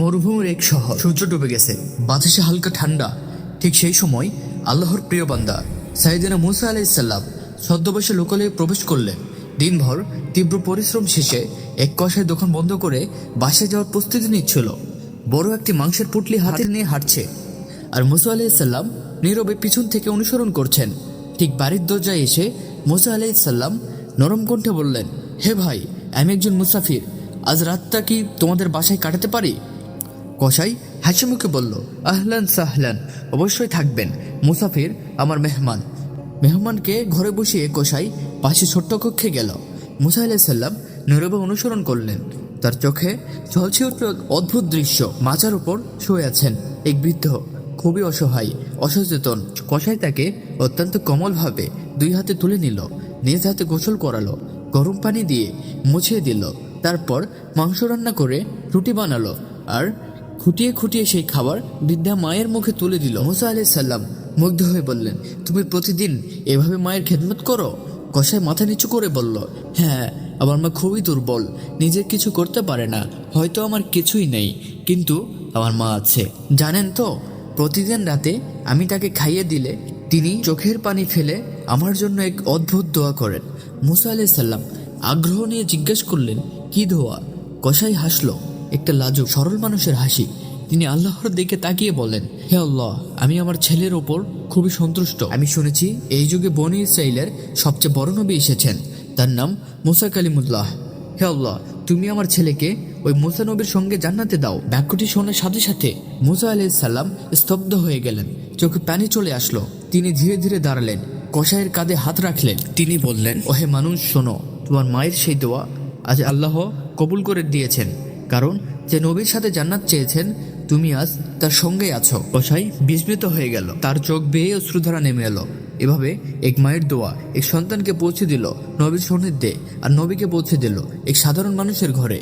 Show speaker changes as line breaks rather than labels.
মরুভূমির এক শহর। সূর্য ডুবে গেছে। বাতাসে হালকা ঠান্ডা। ঠিক সেই সময় আল্লাহর প্রিয় বান্দা সাইদিনা মুসা আলাইসাল্লাম ছদ্মবেশে লোকালয়ে প্রবেশ করলেন। দিনভর তীব্র পরিশ্রম শেষে এক কষায় দোকান বন্ধ করে বাসায় যাওয়ার প্রস্তুতি নিচ্ছিল। বড় একটি মাংসের পুটলি হাতে নিয়ে হাঁটছে। আর মুসা আলাইসাল্লাম নীরবে পিছন থেকে অনুসরণ করছেন। ঠিক বাড়ির দরজায় এসে মুসা আলাইসাল্লাম নরম কণ্ঠে বললেন, হে ভাই, আমি একজন মুসাফির। আজ রাতটা কি তোমাদের বাসায় কাটাতে পারি? কসাই হাসি মুখে বলল, আহলান সাহলান, অবশ্যই থাকবেন। মুসাফির আমার মেহমান। মেহমানকে ঘরে বসিয়ে কসাই পাশে ছোট্ট কক্ষে গেল। মুসা আলাইসাল্লাম নীরবে অনুসরণ করলেন। তার চোখে ঝলছে উঠল অদ্ভুত দৃশ্য। মাচার উপর শুয়ে আছেন এক বৃদ্ধ। খুবই অসহায়, অসচেতন। কষাই তাকে অত্যন্ত কোমলভাবে দুই হাতে তুলে নিল, নিজ হাতে গোসল করালো, গরম পানি দিয়ে মুছিয়ে দিল। তারপর মাংস রান্না করে রুটি বানালো আর খুঁটিয়ে খুঁটিয়ে সেই খাবার বৃদ্ধা মায়ের মুখে তুলে দিল। মুসা আলি সাল্লাম মুগ্ধ হয়ে বললেন, তুমি প্রতিদিন এভাবে মায়ের খেদমত করো? কষায় মাথা নিচু করে বলল হ্যাঁ আমার মা খুবই দুর্বল নিজে কিছু করতে পারে না, হয়তো আমার কিছুই নেই, কিন্তু আমার মা আছে। জানেন তো, প্রতিদিন রাতে আমি তাকে খাইয়ে দিলে তিনি চোখের পানি ফেলে আমার জন্য এক অদ্ভুত দোয়া করেন। মুসা আলাইহিস সাল্লাম আগ্রহ নিয়ে জিজ্ঞেস করলেন, কি দোয়া? কষাই হাসলো একটা লাজুক, সরল মানুষের হাসি। তিনি আল্লাহর দিকে তাকিয়ে বলেন হে আল্লাহ, আমি আমার ছেলের ওপর খুবই সন্তুষ্ট। আমি শুনেছি, এই যুগে বনি ইসরায়েলের সবচেয়ে বড় নবী এসেছেন। তার নাম মুসা কালিমুল্লাহ। হে আল্লাহ, তুমি আমার ছেলেকে ওই মুসা নবীর সঙ্গে জান্নাতে দাও। বাক্যটি শোনার সাথে সাথে মুসা আলাইহিস সাল্লাম স্তব্ধ হয়ে গেলেন। চোখে পানি চলে আসলো। তিনি ধীরে ধীরে দাঁড়ালেন, কসাইয়ের কাঁধে হাত রাখলেন। তিনি বললেন, ওহে মানুষ, শোনো, তোমার মায়ের সেই দোয়া আজ আল্লাহ কবুল করে দিয়েছেন। কারণ যে নবীর সাথে জান্নাত চেয়েছেন, তুমি আজ তার সঙ্গে আছো। কসাই বিস্মিত হয়ে গেল। তার চোখ বেয়ে অশ্রুধারা নেমে এলো। এভাবে এক মায়ের দোয়া এক সন্তানকে পৌঁছে দিল নবীর সন্নিধ্যে আর নবীকে পৌঁছে দিল এক সাধারণ মানুষের ঘরে।